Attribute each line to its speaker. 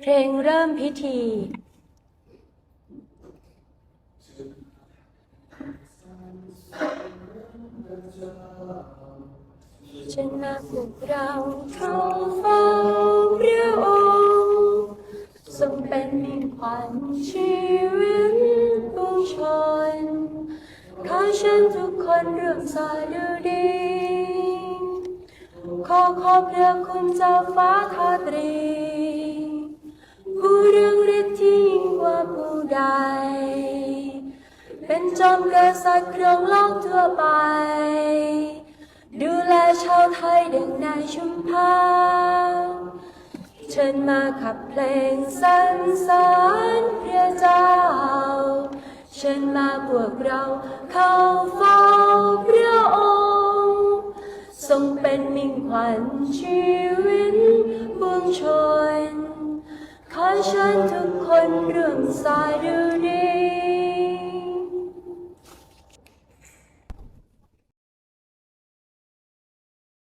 Speaker 1: เพลงเริ่มพิธีฉันมาพวกเราเข้าเฝ้าพระองค์ทรงเป็นมิ่งขวัญชีวิตผู้ชนขอเชิญทุกคนร่วมสาดุดี ขอขอบพระคุณเจ้าฟ้าทาตรี จอมกษัตริย์ครองโลกทั่วไป ดูแลชาวไทยดังนายชุมพาเชิญมาขับเพลงสรรเสริญพระเจ้า เชิญมาพวกเราเข้าเฝ้าพระองค์ ทรงเป็นมิ่งขวัญชีวิตปวงชนขอเชิญทุกคนร่วมสายดูดี